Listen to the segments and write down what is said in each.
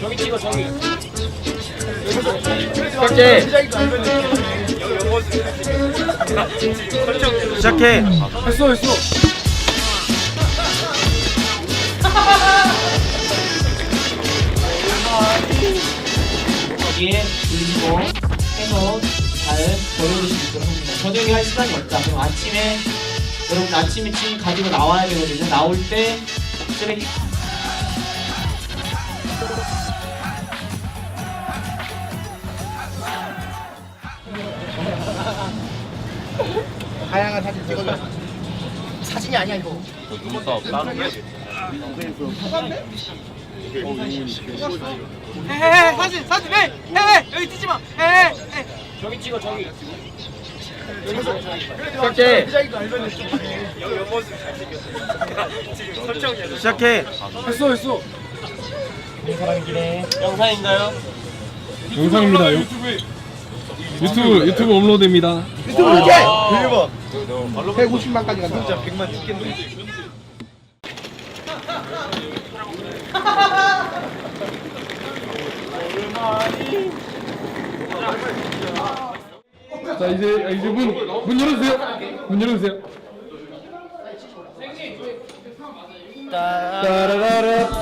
저기 찍어 저기. 시작해. 시작해. 했어 했어. 여기에 그리고 해서 잘 있도록 합니다. 저녁에 할 시간이 없다. 그럼 아침에 여러분 아침에 짐 가지고 나와야 되거든요. 나올 때 쓰레기 다양한 사진 찍어줘. 사진이 아니야 이거. 눈썹 다른 게. 헤헤 사진 사진 헤 헤헤 여기 뛰지 마. 헤헤 저기 찍어 저기. 시작해. 여기 옆모습 잘생겼어. 지금 설정이야. 시작해. 했어 했어. 영상인가요? 영상입니다. 유- 유튜브 유튜브 업로드입니다. 유튜브 이렇게. 대박. 150만까지 간다. 진짜 100만 찍겠네. 자 이제 이제 문 문 열어주세요. 문 열어주세요. 따라라라따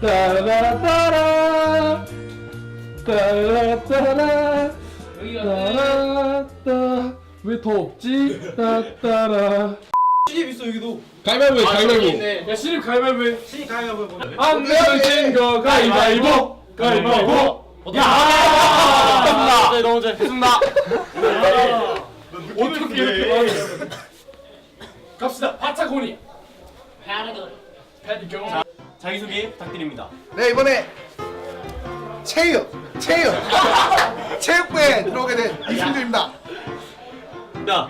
따라라라따라 따라라라따라 따라따. 왜더 없지? 따따라. 시계 있어 여기도. 가위바위보 가위바위보. 야 신입 가위바위보 해. 신이 가위바위보 뭐. 안 내면 진거 가위바위보. 가위바위보. 야! 네, 너무 잘했습니다. 어떻게 이렇게 많이 갑시다. 파차고니. 패드 경험 자기소개 부탁드립니다. 네 이번에 체육 체육 체육부에 들어오게 된 이승주입니다.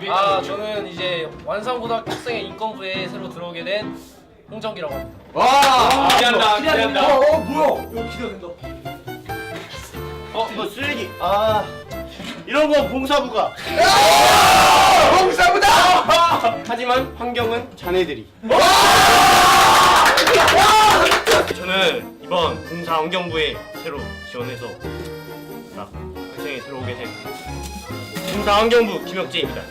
아 저는 이제 완산고등학교 학생의 인권부에 새로 들어오게 된 홍정기라고 합니다. 와. 기대한다 기대한다. 어, 어 뭐야? 이거 기대된다. 어 이거 쓰레기. 아 이런 거 봉사부가. 홍사부다. 하지만 환경은 자네들이. 저는 이번 공사 환경부에 새로 지원해서 딱 학생에 들어오게 된 공사 환경부 김혁재입니다.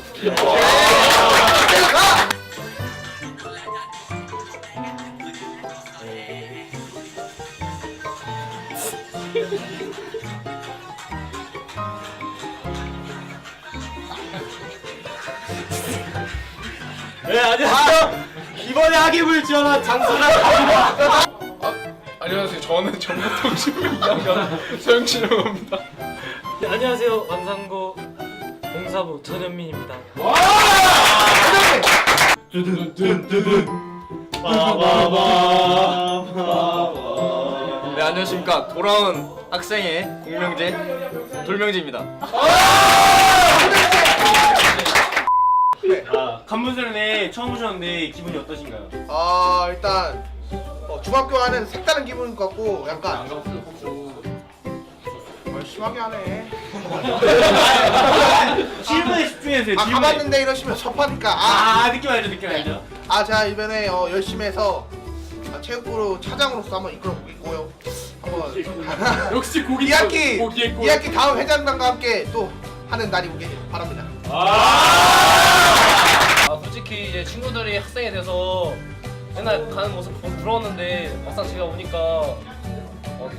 네 안녕하세요. 이번에 학예부를 지원한 장소라 안녕하세요. 저는 정보통신부 2학년 서영진이라고 합니다. 네, 안녕하세요. 완산고 공사부 전현민입니다. 네 안녕하십니까. 돌아온 학생의 공명재 돌명재입니다. 아, 간부수련회 처음 오셨는데 기분이 어떠신가요? 아 일단 어, 중학교와는 색다른 기분 같고 약간 어, 심하게 하네. 질문에 집중해주세요. 아 질문에. 가봤는데 이러시면 섭하니까. 아, 아 느낌 알죠, 느낌 알죠. 아 제가 이번에 어, 열심히 해서 아, 체육부로 차장으로서 한번 이끌어보고 있고요. 한번 역시 고기 2학기 고기의 꼴 2학기 다음 회장단과 함께 또 하는 날이 오길 바랍니다. 아 솔직히 이제 친구들이 학생이 돼서 맨날 가는 모습 보고 부러웠는데 막상 제가 오니까 어,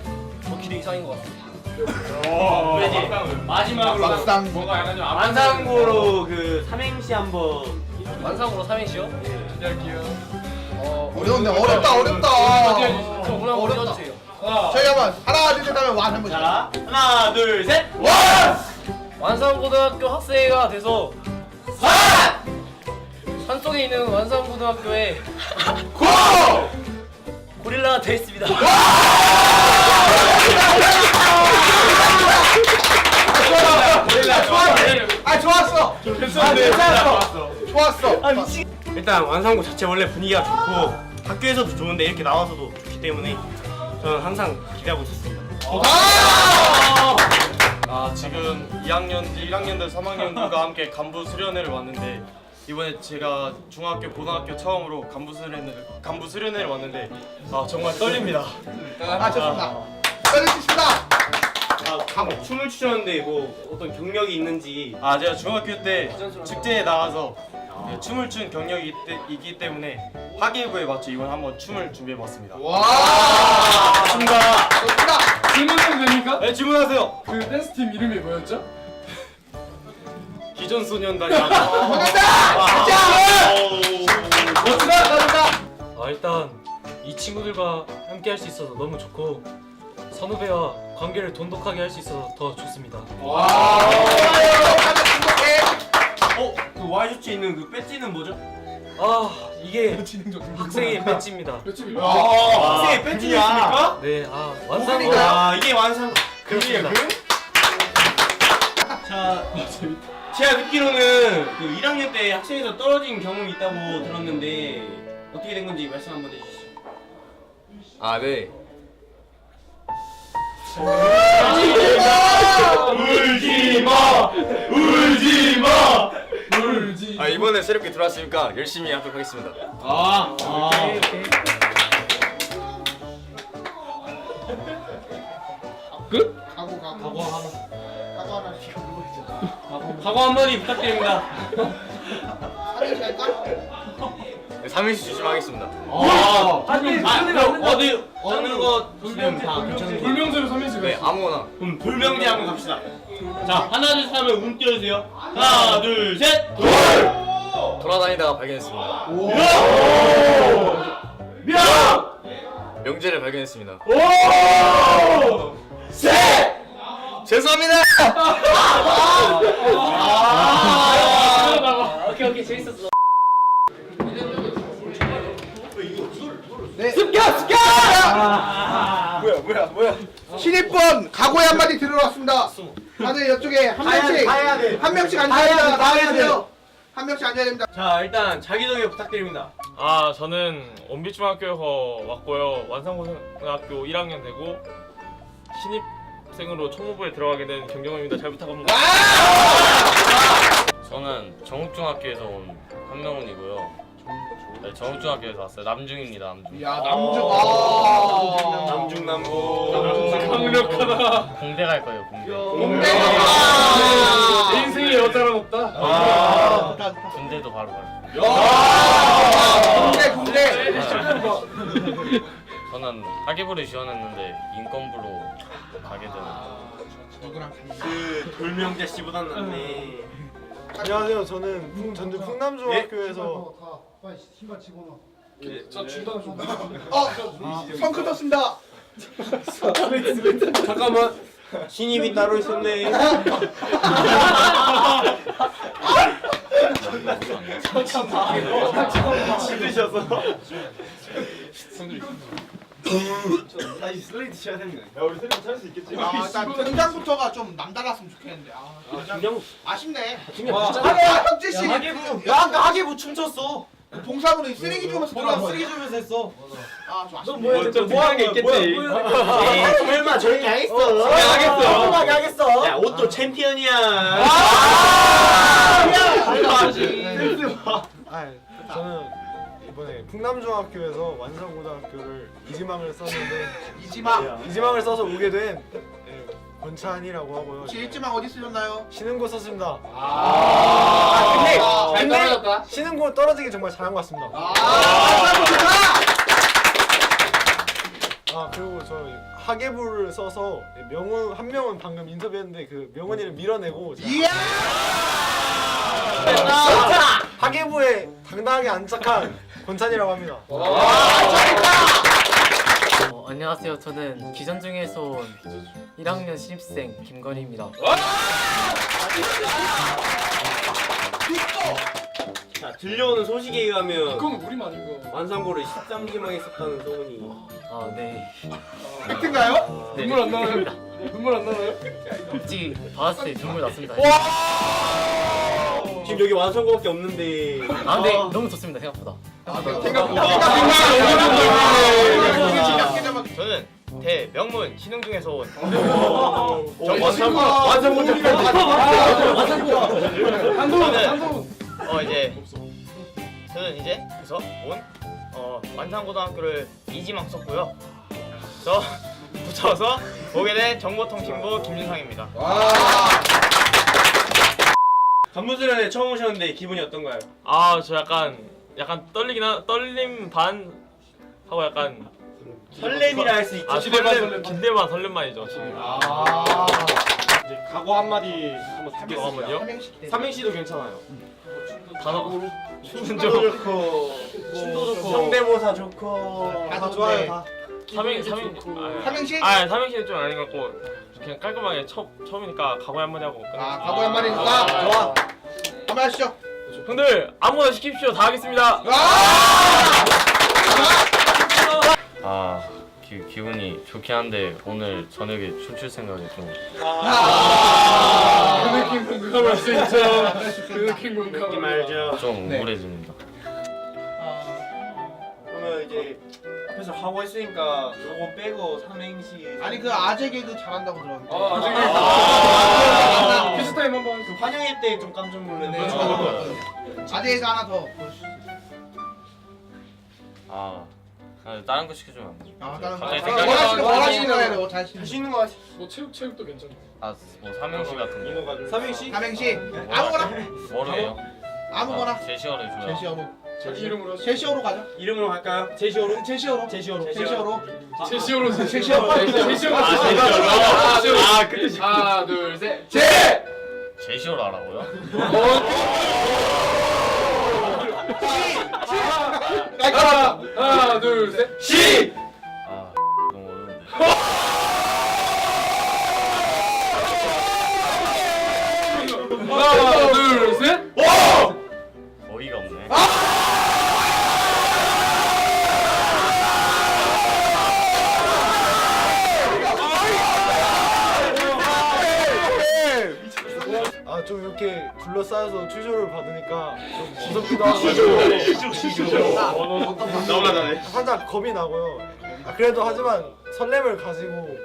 더 기대 이상인 것 같습니다. 그러지. 마지막으로 막상 뭐가 약간 좀 안상고로 그 삼행시 한번. 완산고로 삼행시요? 기대할게요 어 어려운데 어렵다 어렵다. 저 오늘 한번 올려주세요. 저희 한번 하나 둘셋 하면 완 한번. 자, 하나, 둘, 셋. 완산고등학교 학생회가 돼서 산속에 있는 완산고등학교에 고! 고릴라가 되겠습니다. 아 좋았어. 아 괜찮았어. 좋았어. 아 미치. 일단 완상고 자체 원래 분위기가 좋고 학교에서도 좋은데 이렇게 나와서도 좋기 때문에 저는 항상 기대하고 있었습니다. 아! 아 지금 2학년 1학년들 3학년들과 함께 간부 수련회를 왔는데 이번에 제가 중학교 고등학교 처음으로 간부 수련회 간부 수련회를 왔는데 아 정말 떨립니다. 아 좋습니다. 떨리십니다. 아, 감, 춤을 추셨는데 뭐 어떤 경력이 있는지 아 제가 중학교 때 축제에 나가서 네, 춤을 춘 경력이 있- 있기 때문에 하계부에 맞춰 이번 한번 춤을 준비해봤습니다. 와. 좋습니다. 좋습니다. 질문해도 됩니까? 네 질문하세요. 그 댄스 팀 이름이 뭐였죠? 기존 소년단이 반갑다. 가자. 멋지다. 가자. 아 일단 이 친구들과 함께 할 수 있어서 너무 좋고 선후배와 관계를 돈독하게 할 수 있어서 더 좋습니다. 와. 행복해. 어? 그 와이셔츠에 있는 그 배지는 뭐죠? 아 이게 학생의 배지입니다. 학생의 배지였습니까? 네, 아 완성. 아 이게 완성 금이에요 금? 자 제가 듣기로는 그 1학년 때 학생에서 떨어진 경험이 있다고 들었는데 어떻게 된 건지 말씀 한번 해주시죠 아 네. 울지 마 울지 마 울지. 아 이번에 새롭게 들어왔으니까 열심히 하도록 하겠습니다. 가고 가고. 가고 하나. 가고 하나. 물고 있잖아. 각오 한마디 부탁드립니다 사진 갈까? 네, 삼일시 조심하겠습니다. 아 그럼 어디 어느 거 보시면 다 괜찮은 거예요 불명제로 3인씩 네 아무거나. 그럼 돌명제 한번 갑시다 자 하나 둘 셋 하면 운 띄워주세요 하나 둘 셋 돌! 돌아다니다가 발견했습니다. 명! 명제를 발견했습니다. 오! 셋! 죄송합니다. 오케이 오케이 재밌었어. 네. 습격 습격. 뭐야 뭐야 뭐야. 신입분 각오의 한마디 들어왔습니다. 다들 이쪽에 한 명씩 한 명씩 앉아야 됩니다. 돼요. 한 명씩 앉아야 됩니다. 자 일단 자기소개 부탁드립니다 아 저는 원비중학교에서 왔고요 완산고등학교 1학년 되고 신입 생으로 총무부에 들어가게 된 경경호입니다 잘 부탁합니다 저는 정읍중학교에서 온 한명훈이고요. 네, 정읍중학교에서 왔어요. 남중입니다. 남중. 야 남주 아. 남중남부 강력하다. 공대 갈 거예요. 공대. 공대. 내 인생에 여자는 없다. 아 군대도 바로 가요. 공대 공대. 저는 하계부를 지원했는데 인권부로 가게 되는. 누구랑 그 돌명제 씨보단 낫네. 안녕하세요. 저는. 풍, 전주 풍남중학교에서. 저 중단 좀. 어 성크 떴습니다. 잠깐만. 신입이 따로 있었네. 힘드셔서 다시 슬레이트 쳐야 됩니다 야 우리 세명 찾을 수 있겠지? 아 일단 등장부터가 좀 남달랐으면 좋겠는데. 아 김정 아쉽네. 와. 아 형재 씨. 야 아까 하계부 춤췄어 봉사부는 쓰레기 주면서 들어왔어. 쓰레기 주면서 했어 아 좀 아쉽네. 뭐 하는 게 있겠지 설마 저렇게 하겠어 하겠어. 하겠어 야 옷도 챔피언이야 아 저는 이번에 풍남중학교에서 완성고등학교를 이지망을 썼는데 이지망. 이지망을 써서 오게 된 예, 권찬이라고 하고요. 혹시 일지망 어디 쓰셨나요? 쉬는 곳 썼습니다. 아 근데 잘 떨어졌다. 쉬는 곳 떨어지기 정말 잘한 것 같습니다. 아 좋다. 아 그리고 저 하계부를 써서 명훈 한 명은 방금 인터뷰했는데 그 명훈이를 밀어내고 제가 이야. 하계부에 당당하게 안착한 권찬이라고 합니다. 어, 안녕하세요. 저는 기전 중에서 온 1학년 신입생 김건희입니다. 자 들려오는 소식에 의하면 그건 우리만 이거. 완산고를 13기만 했었다는 소문이 아, 네. 팩트인가요? 눈물 안 나와요? 눈물 안 나와요? 솔직히 받았을 때 눈물 났습니다. 지금 여기 완산고밖에 없는데 아, 근데 너무 좋습니다. 생각보다. 저는 대명문 신흥중에서 온 완산고 완산고 한동훈, 한동훈. 어 이제 저는 이제 그래서 온 어, 완산고등학교를 이지망 썼고요. 저 붙여서 보게 된 정보통신부 김윤상입니다. 간부수련회 처음 오셨는데 기분이 어떤가요? 아 저 약간 약간 떨리긴 하 떨림 반 하고 약간 설렘이라 할 수 있죠. 아 설렘 기대 반 설렘 반이죠 지금. 이제 각오 한마디 한번 어, 듣겠습니다. 한번요? 삼행시도 괜찮아요. 단어 춤도 좋고, 춤도 좋고, 성대모사 좋고. 다 좋아요 다. 삼행 삼행 삼행시? 아 삼행시는 좀 아닌 것 같고 그냥 깔끔하게 처, 처음이니까 각오 한마디 하고 끝내. 아 각오 한 마디니까 좋아. 한번 하시죠. 형들 아무거나 시킵시오 다 하겠습니다. 아 기, 기분이 좋긴 한데 오늘 저녁에 춤출 생각이 좀 그 느낌 공감할 수 있죠. 그 느낌 공감. 알죠. 좀 네. 우울해집니다. 그러면 이제 앞에서 하고 했으니까 요거 빼고 삼행시. 아니 그 아재 개그 잘한다고 들었는데. 아, 아직 아, 퀴즈 타임 한번. 그 환영회 때 좀 깜짝 놀랐는데. 네. 아 재 개그 하나 더. 아, 아 다른 거 시켜주면 안 돼? 아 다른 거. 갑자기 뭐 생각이 하시는 거안 하시는 돼. 자신. 할수 있는 거 같아. 뭐 체육 체육도 괜찮아. 아, 뭐 삼행시 같은 거. 삼행시? 삼행시 아무거나 뭐로 해요? 아무거나 아, 제시어를 줘요. 제시어로. 자기 이름으로 하시. 제시어로 가자. 이름으로 할까요? 제시어로. 제시어로. 제시어로. 제시어로. 제시어로 제시어로. 제시어로. 아, 제시어로. 아, 그 뜻이. 하나, 둘, 셋. 제. 제시어를 하라고요? 하나, 하나, 둘, 셋. 시. 아, 너무 어려운데. 하나, 이렇게 둘러싸여서 취조를 받으니까 좀 무섭기도 하고 너무나 잘해. 살짝 겁이 나고요. 아, 그래도 하지만 설렘을 가지고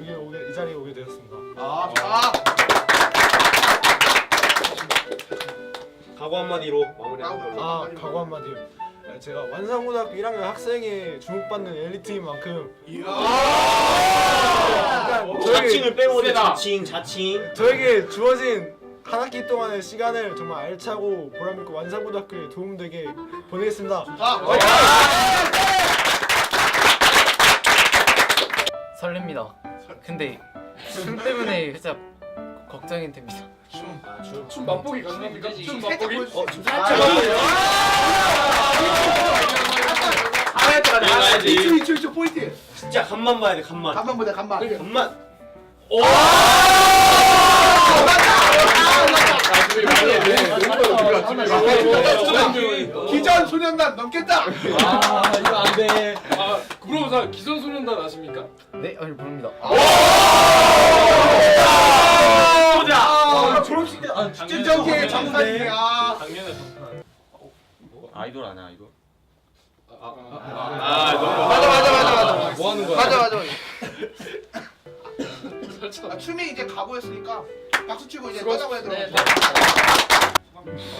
여기 오게 이 자리에 오게 되었습니다. 아 좋아. 각오 한마디로 마무리하는 걸로. 아 각오 한마디요. 아, 제가 완산고등학교 1학년 학생에 주목받는 엘리트인 만큼 약간 저에게, 자칭을 빼고 세다. 자칭, 자칭. 저에게 주어진 한 학기 동안의 시간을 정말 알차고 보람있고 완산고등학교에 도움되게 보내겠습니다. 설렙니다. 근데 춤 때문에 살짝 걱정이 됩니다. 춤 맛보기 가능합니까? 춤 살짝 맛보기. 어, 춤 아, 이쪽 이쪽 이쪽 포인트. 진짜 간만 봐야 돼, 간만. 간만 보자 간만. 간만. 준비 많이 했네. 준비가 준비 많이 했네. 기전 소년단 넘겠다. 아, 이거 안 돼. 아, 물어보자. 기선소년단 아십니까? 네, 아니 모릅니다. 아, 졸업식 때 아, 진정계 장사지. 아. 아이돌 아니야, 아이돌? 아, 너무. 맞아 맞아 맞아 맞아. 뭐 하는 거야? 맞아 맞아. 살짝. 아, 춤이 이제 가보였으니까 박수 치고 이제 떠나고 해야 네, 돼.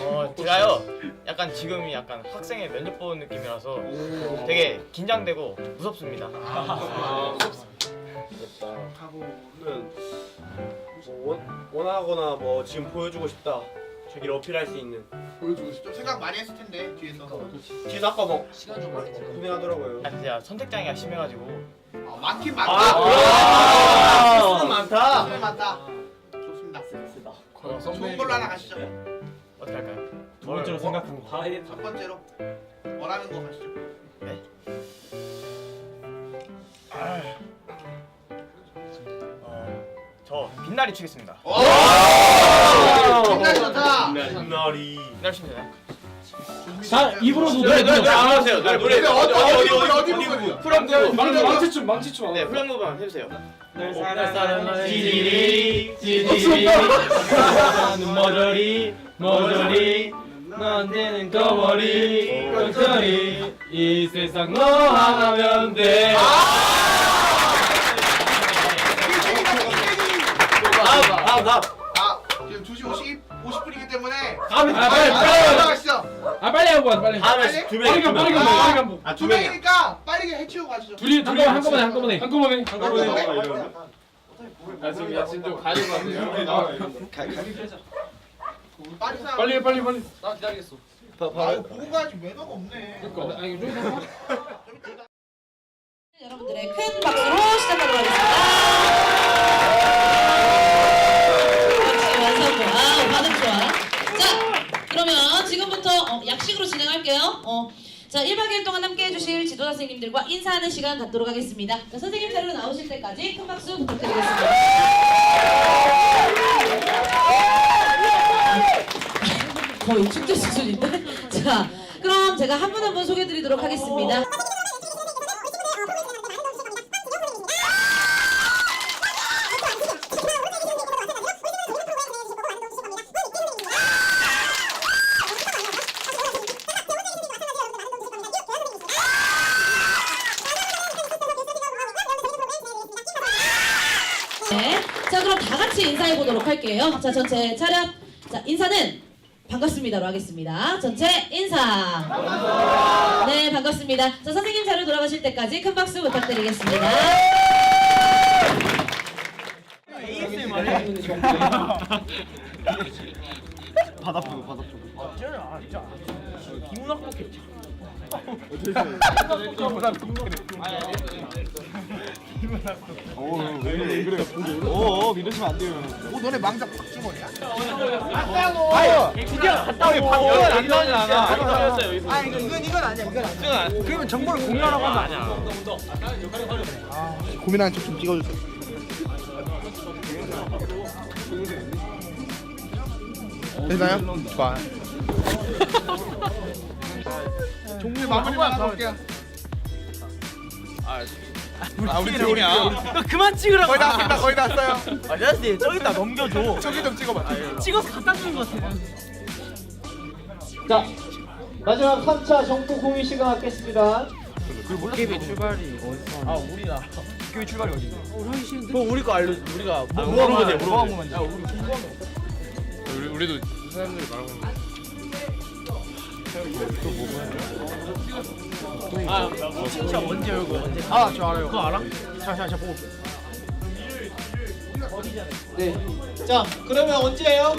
어, 제가요 약간 지금이 약간 학생의 면접 보는 느낌이라서 되게 긴장되고 무섭습니다. 아, 가고는 뭐 원, 원하거나 뭐 지금 보여주고 싶다. 저기를 어필할 수 있는. 보여주고 싶다. 좀 생각 많이 했을 텐데 뒤에서. 뒤에서 아까 뭐 고민하더라고요. 아, 제가 선택장애가 심해가지고 어, 많긴 많다. 아, 수는 많다. 수는 많다. 좋습니다. 과연 좋은. 걸로 하나 가시죠. 어떻게 할까요? 두 번째로 생각한 거. 첫 번째로 원하는 거 가시죠. 어, 저 빛날이 추겠습니다. 오! 빛나리 좋다. 빛나리. 빛날 추면 되나요? 자 입으로 네, 노래 네, 네, 불러. 안녕하세요. 네, 노래 근데 어디 어디 부분 어디 어디 부분이요? 후렴구. 망- 망치춤, 망치춤. 네, 후렴구만 해주세요. 지리리 지리리 나는 머저리 머저리 너한테는 거머리 거머리 이 세상 너 하나면 돼 다음 다음 아 지금 2시 50 50분이기 때문에 다음 아, 빨리 빨리 가시죠. 아 빨리 하고 가 빨리. 빨리? 두 빨리 가 빨리 가 아. 빨리 가. 아두 두 명이니까 빠르게 해치우고 가시죠. 둘이 둘이 한꺼번에 한꺼번에 한꺼번에 한꺼번에. 나 지금 야 지금 좀 될것 같아. 빨리 싸. 빨리 해, 빨리 빨리. 나 기다리겠어. 아, 보고 가야지 매너가 없네. 그러니까 아니 좀 해봐. 여러분들의 큰 박수로 시작하도록 하겠습니다. 약식으로 진행할게요. 어, 자, 1박 2일 동안 함께 해주실 지도자 선생님들과 인사하는 시간 갖도록 하겠습니다. 자, 선생님 자리로 나오실 때까지 큰 박수 부탁드리겠습니다. 거의 축제 수준인데? 자, 그럼 제가 한 분 한 분 소개해드리도록 하겠습니다. 할게요. 자, 전체 차렷. 자, 인사는 반갑습니다로 하겠습니다. 전체 인사. 네, 반갑습니다. 자, 선생님 자료 돌아가실 때까지 큰 박수 부탁드리겠습니다. 오 믿으시면 안 돼요. 오, 너네 망작 박주머니야? 드디어 갔다 오고 방송은 안 나오진 않아. 아, 이거 이건 이건 아니야. 이건 아니야. 그러면 정보를 공유하라고 하면 아니야. 고민하는 척 좀 찍어주세요. 되나요? 좋아. 종류 마무리만 올게요. 아, 우리 팀이야. 그만 찍으라고. 거의 다 왔습니다. 거의 다 왔어요. 아저씨 저기다 넘겨줘. 저기 좀 찍어봐. 찍어서 갖다 주는 것 같아. 자, 마지막 3차 정보 공유 시간 갖겠습니다. 물어보세요. 물어보세요. 우리 우리도 사람들이 말하고 있는 거. 진짜 언제 열고 언제? 아, 저 알아요. 그거 알아? 자, 자, 자, 보고. 네. 자, 그러면 언제예요?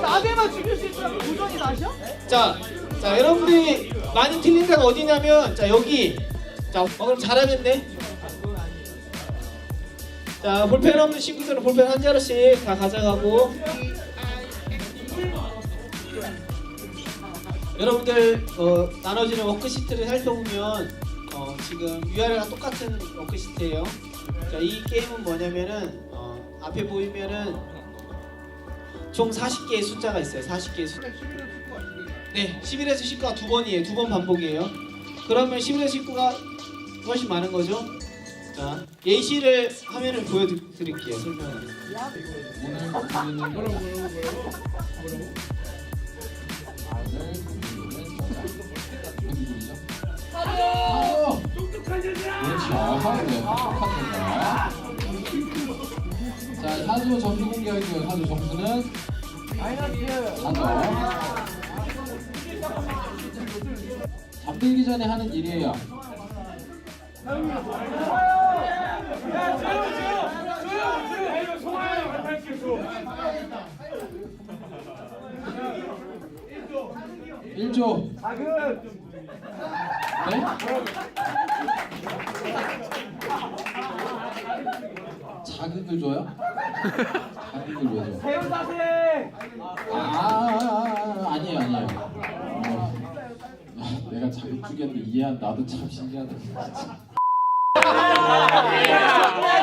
나대만 죽일 수 있으면 도전이 나셔? 자, 자 여러분들이 많이 틀린 데가 어디냐면 자 여기 자 어, 그럼 잘하겠네. 자 볼펜 없는 친구들은 볼펜 한 자루씩 다 가져가고 여러분들 어, 나눠지는 워크시트를 살펴보면 어, 지금 URL과 똑같은 워크시트예요. 자 이 게임은 뭐냐면은 어, 앞에 보이면은 총 40개의 숫자가 있어요. 40개의 숫자. 네, 11에서 19가 두 번이에요. 두 번 반복이에요. 그러면 11에서 19가 훨씬 많은 거죠. 자, 예시를 화면을 보여드릴게요. 자, 사주 점수 공개할게요. 사주 점수는 사주. 잠들기 전에 하는 일이에요. 일조 네? 자극을 줘요? 자극을 왜 줘? 세운 자세! 아, 아, 아, 아니에요, 아니에요. 어, 야, 내가 자극 주겠는데 이해한 나도 참 신기하다. 진짜. 헤헤헤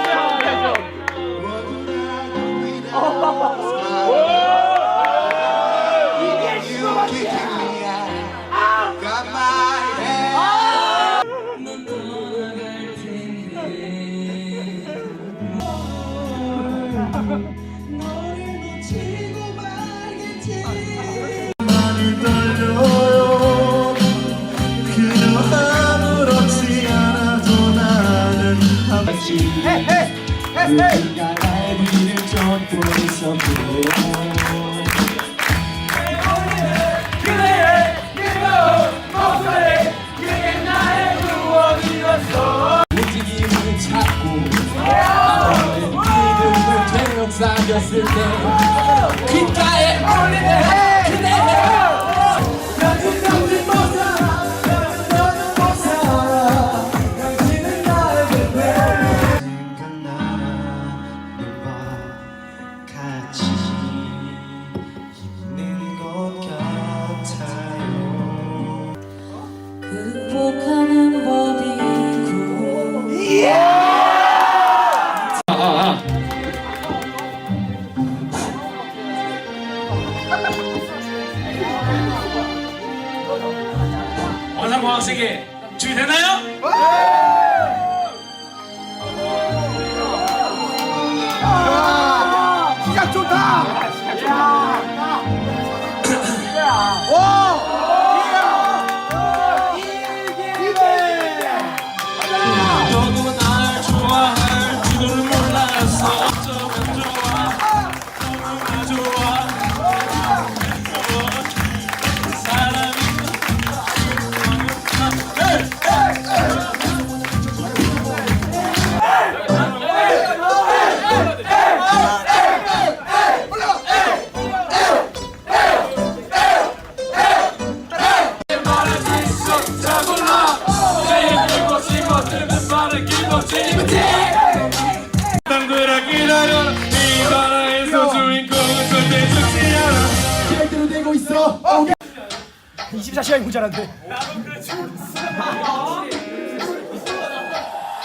24시간이 모자란데.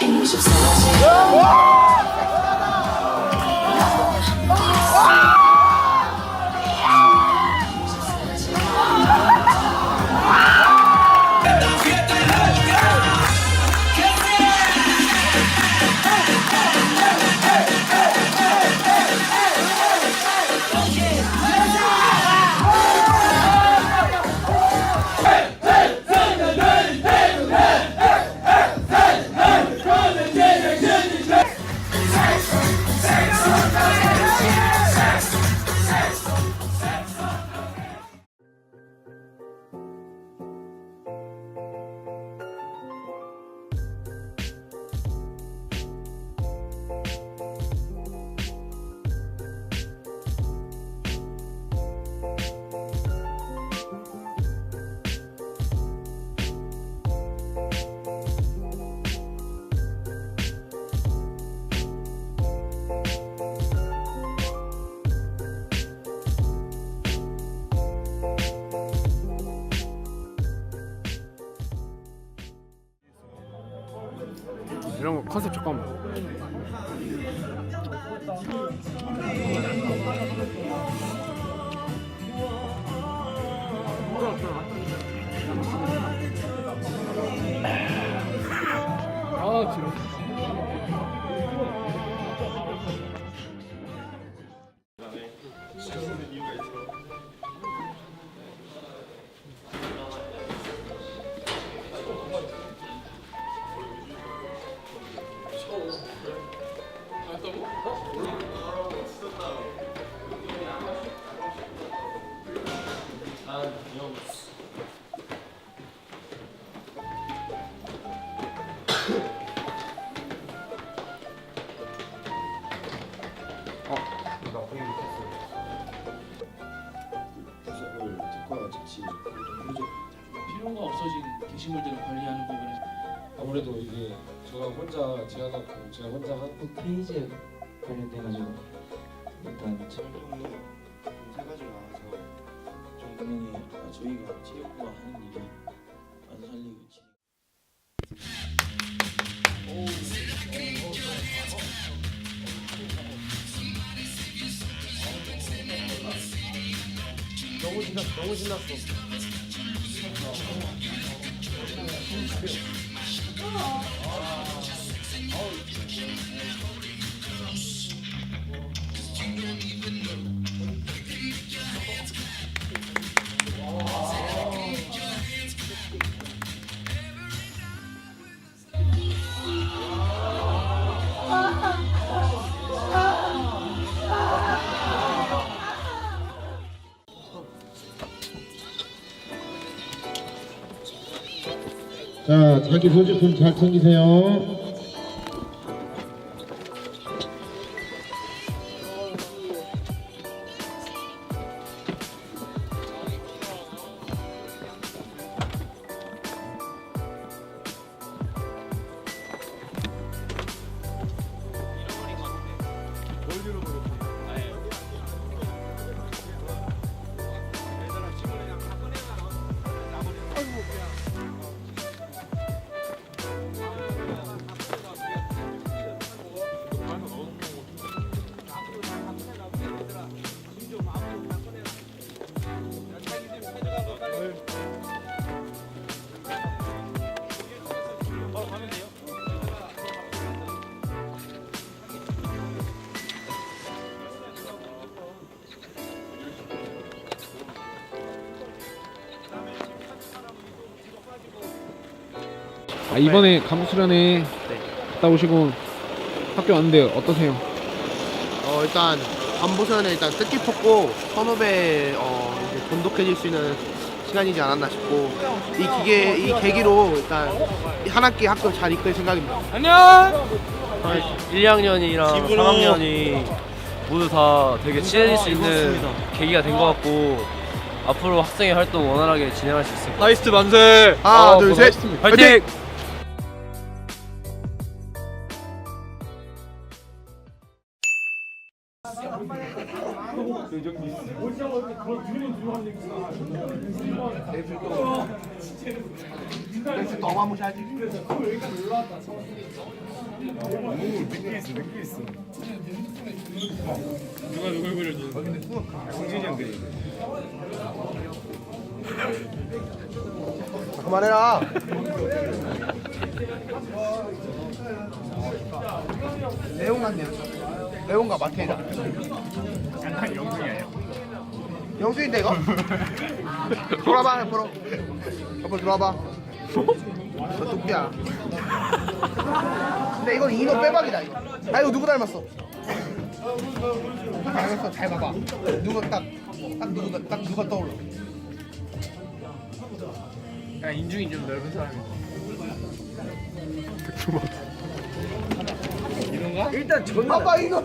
24시간. 컨셉 잠깐만. 제가 혼자 한국 페이지에 관련돼가지고 일단 활동을 세 가지로 나눠서 좀 고민이 아, 저희가 체육부가 하는 일이 안 살리고 있지 너무 신났어 너무 신났어. 자, 자기 소지품 잘 챙기세요. 이번에 감수련에 갔다 오시고 학교 왔는데 어떠세요? 어 일단 안보선에 일단 뜻깊었고 선후배 어 이제 돈독해질 수 있는 시간이지 않았나 싶고 이 기계 이 계기로 일단 한 학기 학교 잘 이끌 생각입니다. 안녕. 1, 2학년이랑 3학년이 모두 다 되게 친해질 수 있는 계기가 된 것 같고 앞으로 학생의 활동 원활하게 진행할 수 있을 것 같아요. 나이스트 만세. 하나 둘 셋. 화이팅! 너무 한번 해야지. 그만해라. 레옹 같네요. 레옹과 마테이다. 약간 영순이에요. 영순인데 이거? 돌아봐 옆으로. 옆으로 돌아봐. 너 누구야? 근데 이건 인어 빼박이다. 이거. 아 이거 누구 닮았어? 닮았어. 잘 봐봐. 누가 딱, 딱 누가 딱 누가 떠올라. 그냥 인중이 좀 넓은 사람이. 일단 전. 아빠 이거.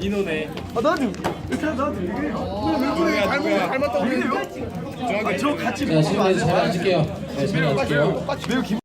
인호네. 아 나도. 일단 나도. 누구야 닮았 닮았다고 그랬는데. 자, 지금까지 잘 앉을게요. 네, 잘 앉을게요. 매우